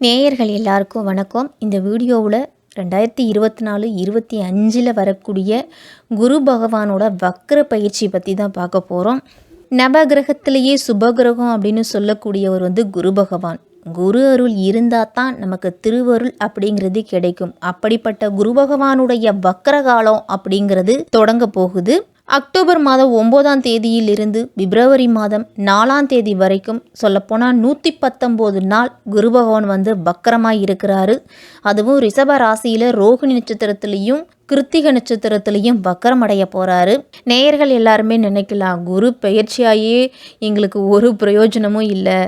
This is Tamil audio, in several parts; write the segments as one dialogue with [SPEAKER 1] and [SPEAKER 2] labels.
[SPEAKER 1] நேயர்கள் எல்லாருக்கும் வணக்கம். இந்த வீடியோவில் ரெண்டாயிரத்தி இருபத்தி நாலு இருபத்தி அஞ்சில் வரக்கூடிய குரு பகவானோட வக்ர பயிற்சி பற்றி தான் பார்க்க போகிறோம் நவகிரகத்திலேயே சுபகிரகம் அப்படின்னு சொல்லக்கூடியவர் வந்து குரு பகவான். குரு அருள் இருந்தால் தான் நமக்கு திருவருள் அப்படிங்கிறது கிடைக்கும். அப்படிப்பட்ட குரு பகவானுடைய வக்ரகாலம் அப்படிங்கிறது தொடங்க போகுது. அக்டோபர் மாதம் ஒம்போதாம் தேதியிலிருந்து பிப்ரவரி மாதம் நாலாம் தேதி வரைக்கும் சொல்லப்போனால் நூற்றி பத்தொம்போது நாள் குரு பகவான் வந்து பக்கரமாக இருக்கிறாரு. அதுவும் ரிஷப ராசியில் ரோகிணி நட்சத்திரத்துலேயும் கிருத்திக நட்சத்திரத்துலேயும் வக்கரமடைய போகிறாரு நேயர்கள் எல்லாருமே நினைக்கலாம் குரு பெயர்ச்சியாயே எங்களுக்கு ஒரு பிரயோஜனமும் இல்லை.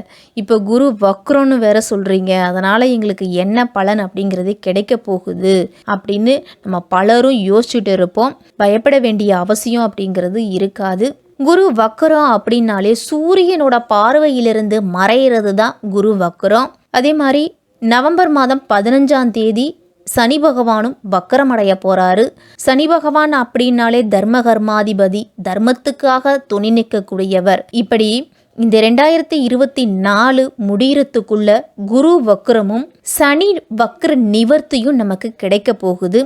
[SPEAKER 1] இப்போ குரு வக்ரம்னு வேற சொல்கிறீங்க அதனால் எங்களுக்கு என்ன பலன் அப்படிங்கிறது கிடைக்க போகுது அப்படின்னு நம்ம பலரும் யோசிச்சுட்டு இருப்போம். பயப்பட வேண்டிய அவசியம் அப்படிங்கிறது இருக்காது. குரு வக்கரம் அப்படின்னாலே சூரியனோட பார்வையிலிருந்து மறையிறது தான் குரு வக்கரம் அதே மாதிரி நவம்பர் மாதம் பதினஞ்சாம் தேதி சனி பகவானும் வக்கரமடைய போறாரு. சனி பகவான் அப்படின்னாலே தர்ம கர்மாதிபதி தர்மத்துக்காக துணி நிற்கக்கூடியவர். இப்படி இந்த ரெண்டாயிரத்தி இருபத்தி நாலு முடியறதுக்குள்ள குரு வக்ரமும் சனி வக்ர நிவர்த்தியும் நமக்கு கிடைக்க போகுது.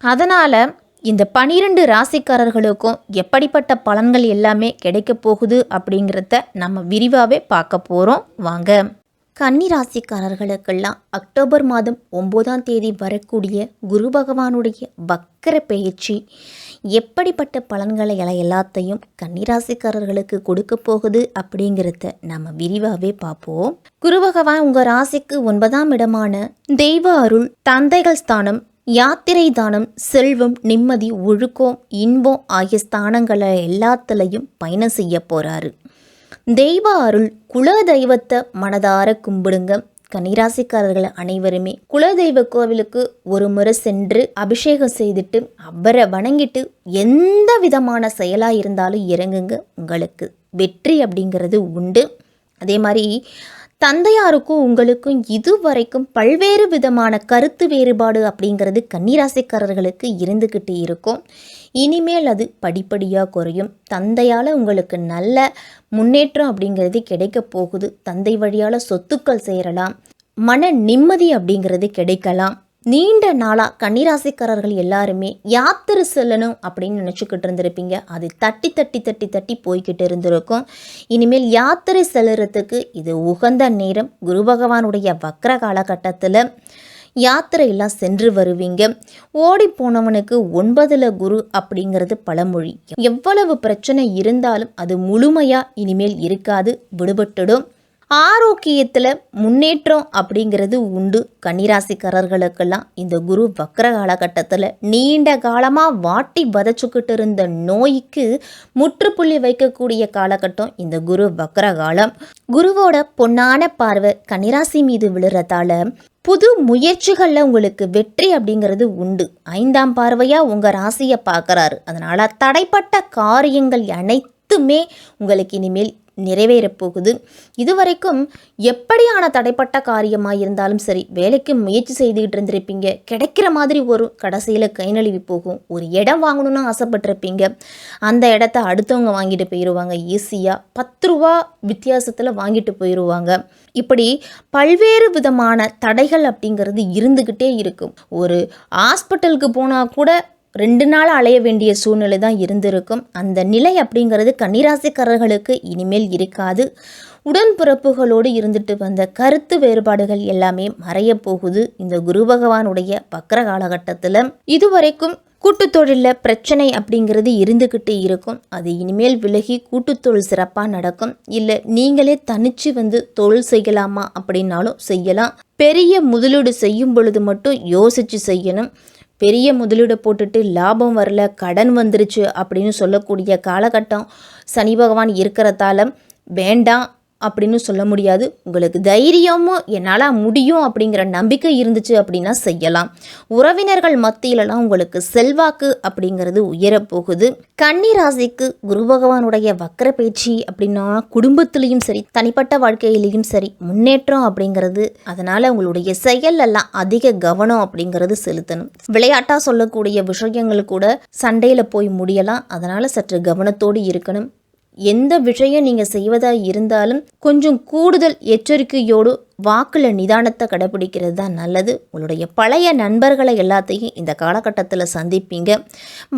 [SPEAKER 1] அதனால் இந்த பனிரெண்டு ராசிக்காரர்களுக்கும் எப்படிப்பட்ட பலன்கள் எல்லாமே கிடைக்க போகுது அப்படிங்கிறத நம்ம விரிவாகவே பார்க்க போகிறோம் வாங்க. கன்னிராசிக்காரர்களுக்கெல்லாம் அக்டோபர் மாதம் ஒம்போதாம் தேதி வரக்கூடிய குரு பகவானுடைய வக்கர பயிற்சி எப்படிப்பட்ட பலன்களை எல்லாம் எல்லாத்தையும் கன்னிராசிக்காரர்களுக்கு கொடுக்க போகுது அப்படிங்கிறத நம்ம விரிவாகவே பார்ப்போம். குரு பகவான் உங்கள் ராசிக்கு ஒன்பதாம் இடமான தெய்வ அருள் தந்தைகள் ஸ்தானம் யாத்திரை தானம் செல்வம் நிம்மதி ஒழுக்கம் இன்பம் ஆகிய ஸ்தானங்களை எல்லாத்துலேயும் பயணம் செய்ய போகிறாரு தெய்வ அருள் குல தெய்வத்தை மனதார கும்பிடுங்க. கன்னிராசிக்காரர்கள் அனைவருமே குலதெய்வ கோவிலுக்கு ஒரு முறை சென்று அபிஷேகம் செய்துட்டு அவரை வணங்கிட்டு எந்த விதமான செயலாக இருந்தாலும் இறங்குங்க. உங்களுக்கு வெற்றி அப்படிங்கிறது உண்டு. அதே மாதிரி தந்தையாருக்கும் உங்களுக்கும் இதுவரைக்கும் பல்வேறு விதமான கருத்து வேறுபாடு அப்படிங்கிறது கன்னிராசிக்காரர்களுக்கு இருந்துக்கிட்டு இருக்கும். இனிமேல் அது படிப்படியாக குறையும். தந்தையால் உங்களுக்கு நல்ல முன்னேற்றம் அப்படிங்கிறது கிடைக்க போகுது. தந்தை வழியால் சொத்துக்கள் சேரலாம். மன நிம்மதி அப்படிங்கிறது கிடைக்கலாம். நீண்ட நாளாக கன்னிராசிக்காரர்கள் எல்லாருமே யாத்திரை செல்லணும் அப்படின்னு நினச்சிக்கிட்டு இருந்திருப்பீங்க. அது தட்டி தட்டி தட்டி தட்டி போய்கிட்டு இருந்திருக்கும். இனிமேல் யாத்திரை செல்லுறதுக்கு இது உகந்த நேரம். குரு பகவானுடைய வக்ர காலகட்டத்தில் யாத்திரையெல்லாம் சென்று வருவீங்க. ஓடி போனவனுக்கு ஒன்பதுல குரு அப்படிங்கிறது பழமொழி. எவ்வளவு பிரச்சனை இருந்தாலும் அது முழுமையாக இனிமேல் இருக்காது விடுபட்டுடும். ஆரோக்கியத்தில் முன்னேற்றம் அப்படிங்கிறது உண்டு. கன்னிராசிக்காரர்களுக்கெல்லாம் இந்த குரு வக்கர காலகட்டத்தில் நீண்ட காலமாக வாட்டி வதச்சுக்கிட்டு இருந்த நோய்க்கு முற்றுப்புள்ளி வைக்கக்கூடிய காலகட்டம் இந்த குரு வக்கர காலம். குருவோட பொன்னான பார்வை கன்னிராசி மீது விழுறதால புது முயற்சிகளில் உங்களுக்கு வெற்றி அப்படிங்கிறது உண்டு. ஐந்தாம் பார்வையாக உங்கள் ராசியை பார்க்குறாரு. அதனால் தடைப்பட்ட காரியங்கள் அனைத்துமே உங்களுக்கு இனிமேல் நிறைவேறப் போகுது இதுவரைக்கும் எப்படியான தடைப்பட்ட காரியமாக இருந்தாலும் சரி வேலைக்கு முயற்சி செய்துக்கிட்டு இருந்திருப்பீங்க. கிடைக்கிற மாதிரி ஒரு கடைசியில் கை நழுவி போகும். ஒரு இடம் வாங்கணும்னு ஆசைப்பட்டிருப்பீங்க. அந்த இடத்த அடுத்தவங்க வாங்கிட்டு போயிடுவாங்க ஈஸியாக பத்து ரூபா வித்தியாசத்தில் வாங்கிட்டு போயிடுவாங்க இப்படி பல்வேறு விதமான தடைகள் அப்படிங்கிறது இருந்துக்கிட்டே இருக்கும். ஒரு ஹாஸ்பிட்டலுக்கு போனால் கூட ரெண்டு நாள் அலைய வேண்டிய சூழ்நிலை தான் இருந்திருக்கும். அந்த நிலை அப்படிங்கிறது கன்னிராசிக்காரர்களுக்கு இனிமேல் இருக்காது. உடன்பிறப்புகளோடு இருந்துட்டு வந்த கருத்து வேறுபாடுகள் எல்லாமே மறைய போகுது. இந்த குரு பகவானுடைய பக்கர காலகட்டத்தில் இதுவரைக்கும் கூட்டுத்தொழிலில் பிரச்சனை அப்படிங்கிறது இருந்துக்கிட்டு இருக்கும். அது இனிமேல் விலகி கூட்டுத்தொழில் சிறப்பாக நடக்கும். இல்லை நீங்களே தனிச்சு வந்து தொழில் செய்யலாமா அப்படின்னாலும் செய்யலாம். பெரிய முதலீடு செய்யும் பொழுது மட்டும் யோசித்து செய்யணும். பெரிய முதலீடு போட்டுட்டு லாபம் வரல கடன் வந்துருச்சு அப்படின்னு சொல்லக்கூடிய காலகட்டம் சனி பகவான் இருக்கிறதால வேண்டாம். அப்படின்னு சொல்ல முடியாது. உங்களுக்கு தைரியமும் என்னால் முடியும் அப்படிங்கிற நம்பிக்கை இருந்துச்சு அப்படின்னா செய்யலாம். உறவினர்கள் மத்தியிலலாம் உங்களுக்கு செல்வாக்கு அப்படிங்கிறது உயரப்போகுது. கன்னி ராசிக்கு குரு பகவானுடைய வக்கர பேச்சு அப்படின்னா குடும்பத்திலையும் சரி தனிப்பட்ட வாழ்க்கையிலையும் சரி முன்னேற்றம் அப்படிங்கிறது அதனால் உங்களுடைய செயல் எல்லாம் அதிக கவனம் அப்படிங்கிறது செலுத்தணும். விளையாட்டாக சொல்லக்கூடிய விஷயங்கள் கூட சண்டையில் போய் முடியலாம். அதனால் சற்று கவனத்தோடு இருக்கணும். எந்த விஷயம் நீங்கள் செய்வதாக இருந்தாலும் கொஞ்சம் கூடுதல் எச்சரிக்கையோடு வாக்கில் நிதானத்தை கடைபிடிக்கிறது தான் நல்லது. உங்களுடைய பழைய நண்பர்களை எல்லாத்தையும் இந்த காலகட்டத்தில் சந்திப்பீங்க.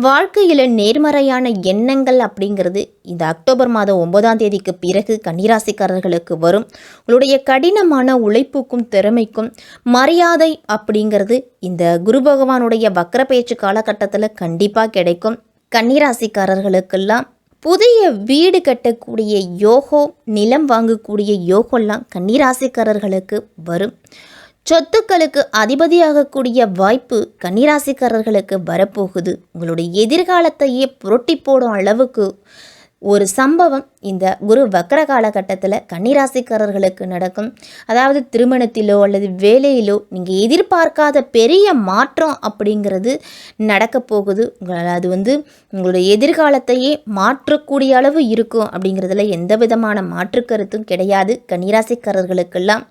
[SPEAKER 1] வாழ்க்கையில் நேர்மறையான எண்ணங்கள் அப்படிங்கிறது இந்த அக்டோபர் மாதம் ஒன்பதாம் தேதிக்கு பிறகு கன்னிராசிக்காரர்களுக்கு வரும். உங்களுடைய கடினமான உழைப்புக்கும் திறமைக்கும் மரியாதை அப்படிங்கிறது இந்த குரு பகவானுடைய வக்கர பயிற்சி காலகட்டத்தில் கண்டிப்பாக கிடைக்கும். கன்னிராசிக்காரர்களுக்கெல்லாம் புதிய வீடு கட்டக்கூடிய யோகோ நிலம் வாங்கக்கூடிய யோகோலாம் கன்னிராசிக்காரர்களுக்கு வரும். சொத்துக்களுக்கு அதிபதியாகக்கூடிய வாய்ப்பு கன்னிராசிக்காரர்களுக்கு வரப்போகுது. உங்களுடைய எதிர்காலத்தையே புரட்டி போடும் அளவுக்கு ஒரு சம்பவம் இந்த குரு வக்கர காலகட்டத்தில் கன்னிராசிக்காரர்களுக்கு நடக்கும். அதாவது திருமணத்திலோ அல்லது வேலையிலோ நீங்கள் எதிர்பார்க்காத பெரிய மாற்றம் அப்படிங்கிறது நடக்க போகுது. உங்களால் அது வந்து உங்களுடைய எதிர்காலத்தையே மாற்றக்கூடிய அளவு இருக்கும் அப்படிங்கிறதுல எந்த விதமான மாற்று கருத்தும் கிடையாது கன்னிராசிக்காரர்களுக்கெல்லாம்.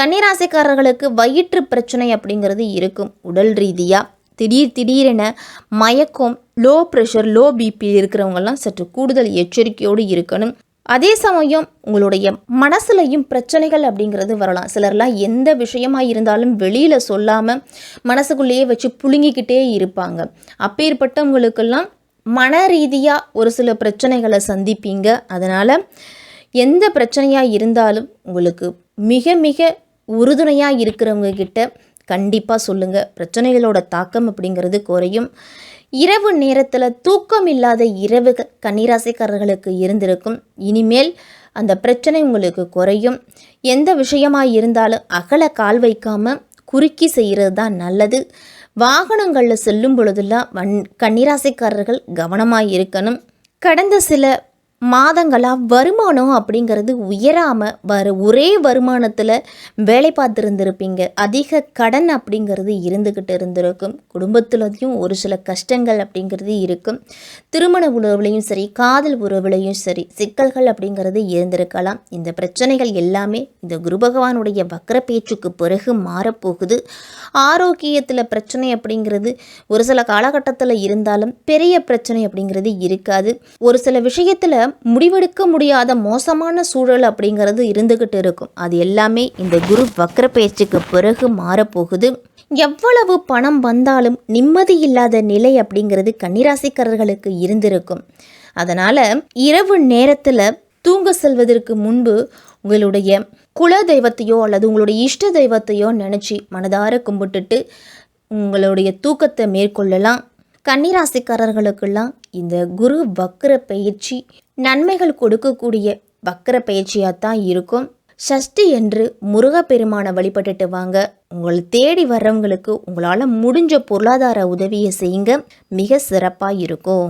[SPEAKER 1] கன்னிராசிக்காரர்களுக்கு வயிற்று பிரச்சனை அப்படிங்கிறது இருக்கும். உடல் ரீதியாக திடீர் திடீரென மயக்கம் லோ ப்ரெஷர் லோ பிபி இருக்கிறவங்கெல்லாம் சற்று கூடுதல் எச்சரிக்கையோடு இருக்கணும். அதே சமயம் உங்களுடைய மனசுலையும் பிரச்சனைகள் அப்படிங்கிறது வரலாம். சிலர்லாம் எந்த விஷயமாக இருந்தாலும் வெளியில் சொல்லாமல் மனசுக்குள்ளேயே வச்சு புழுங்கிக்கிட்டே இருப்பாங்க. அப்பேற்பட்டவங்களுக்கெல்லாம் மன ரீதியாக ஒரு சில பிரச்சனைகளை சந்திப்பீங்க. அதனால் எந்த பிரச்சனையாக இருந்தாலும் உங்களுக்கு மிக மிக உறுதுணையாக இருக்கிறவங்க கிட்ட கண்டிப்பாக சொல்லுங்கள் பிரச்சனைகளோட தாக்கம் அப்படிங்கிறது குறையும். இரவு நேரத்தில் தூக்கம் இல்லாத இரவுகள் கன்னிராசிக்காரர்களுக்கு இருந்திருக்கும். இனிமேல் அந்த பிரச்சனை உங்களுக்கு குறையும். எந்த விஷயமாக இருந்தாலும் அகல கால் வைக்காமல் குறுக்கி செய்கிறது தான் நல்லது. வாகனங்களில் செல்லும் பொழுதெல்லாம் வன் கன்னிராசிக்காரர்கள் கவனமாக இருக்கணும். கடந்த சில மாதங்களாக வருமானம் அப்படிங்கிறது உயராமல் வர ஒரே வருமானத்தில் வேலை பார்த்துருந்துருப்பீங்க. அதிக கடன் அப்படிங்கிறது இருந்துக்கிட்டு இருந்திருக்கும். குடும்பத்துலேயும் ஒரு சில கஷ்டங்கள் அப்படிங்கிறது இருக்கும். திருமண உறவுலையும் சரி காதல் உறவுலையும் சரி சிக்கல்கள் அப்படிங்கிறது இருந்திருக்கலாம். இந்த பிரச்சனைகள் எல்லாமே இந்த குரு பகவானுடைய வக்கர பேச்சுக்கு பிறகு மாறப்போகுது. ஆரோக்கியத்தில் பிரச்சனை அப்படிங்கிறது ஒரு சில காலகட்டத்தில் இருந்தாலும் பெரிய பிரச்சனை அப்படிங்கிறது இருக்காது. ஒரு சில விஷயத்தில் முடிவெடுக்க முடியாத மோசமான சூழல் அப்படிங்கிறது இருந்துக்கிட்டு இருக்கும். அது எல்லாமே இந்த குரு வக்கர பயிற்சிக்கு பிறகு மாறப்போகுது. எவ்வளவு பணம் வந்தாலும் நிம்மதி இல்லாத நிலை அப்படிங்கிறது கன்னிராசிக்காரர்களுக்கு இருந்திருக்கும். அதனால் இரவு நேரத்தில் தூங்க செல்வதற்கு முன்பு உங்களுடைய குல தெய்வத்தையோ அல்லது உங்களுடைய இஷ்ட தெய்வத்தையோ நினச்சி மனதார கும்பிட்டுட்டு உங்களுடைய தூக்கத்தை மேற்கொள்ளலாம். கன்னிராசிக்காரர்களுக்கெல்லாம் இந்த குரு வக்கர பயிற்சி நன்மைகள் கொடுக்கக்கூடிய வக்கர பயிற்சியாக தான் இருக்கும். சஷ்டி என்று முருகப்பெருமானை வழிபட்டுட்டு வாங்க. உங்களை தேடி வர்றவங்களுக்கு உங்களால் முடிஞ்ச பொருளாதார உதவியை செய்யுங்க. மிக சிறப்பாக இருக்கும்.